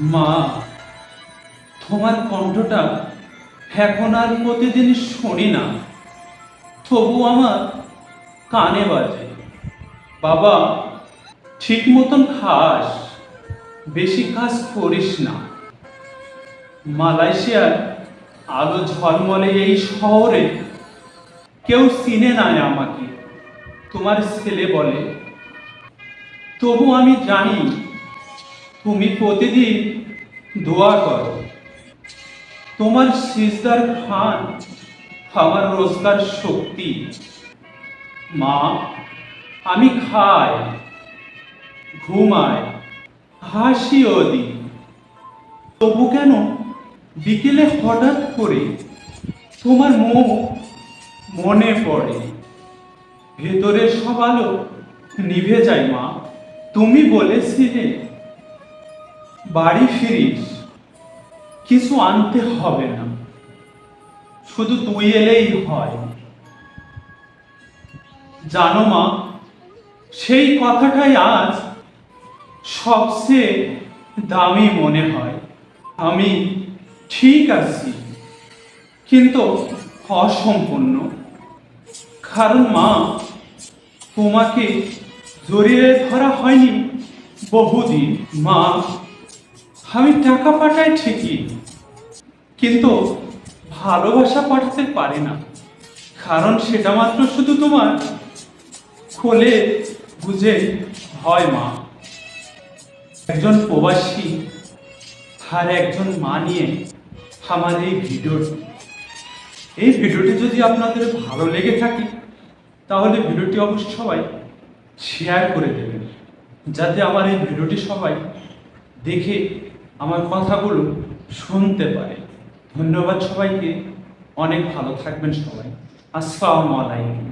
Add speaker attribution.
Speaker 1: মা, তোমার কণ্ঠটা এখন আর প্রতিদিন শুনি না। তবু আমার কানে বাজে। বাবা, ঠিক মতন খাস, বেশি কাজ করিস না। মালয়েশিয়ার আলো ঝলমলে এই শহরে কেউ চিনে না আমাকে, তোমার ছেলে বলে। তবু আমি জানি তুমি প্রতিদিন দোয়া করো। তোমার সিজদার খান, আমার রোজগার শক্তি। মা, আমি খাই, ঘুমাই, হাসিও দিই। তবু কেন বিকেলে হঠাৎ করে তোমার মুখ মনে পড়ে? ভেতরের সব আলো নিভে যায় মা। তুমি বলেছিলে বাড়ি ফিরিস, কিছু আনতে হবে না। শুধু তুই এলেই হয়। জানো মা, সেই কথাটাই আজ সবচেয়ে দামি মনে হয়। আমি ঠিক আছি, কিন্তু অসম্পূর্ণ। কারণ মা, তোমাকে জড়িয়ে ধরা হয়নি বহুদিন। মা আমি টাকা পাঠাই ঠিকই, কিন্তু ভালোবাসা পাঠাতে পারি না। কারণ সেটা মাত্র শুধু তোমার খোলে বুঝে হয় মা। একজন প্রবাসী আর একজন মা নিয়ে আমার এই ভিডিওটি। এই ভিডিওটি যদি আপনাদের ভালো লেগে থাকে, তাহলে ভিডিওটি অবশ্যই সবাই শেয়ার করে দেবেন, যাতে আমার এই ভিডিওটি সবাই দেখে আমার কথাগুলো শুনতে পারে। ধন্যবাদ সবাইকে। অনেক ভালো থাকবেন সবাই। আসসালামু আলাইকুম।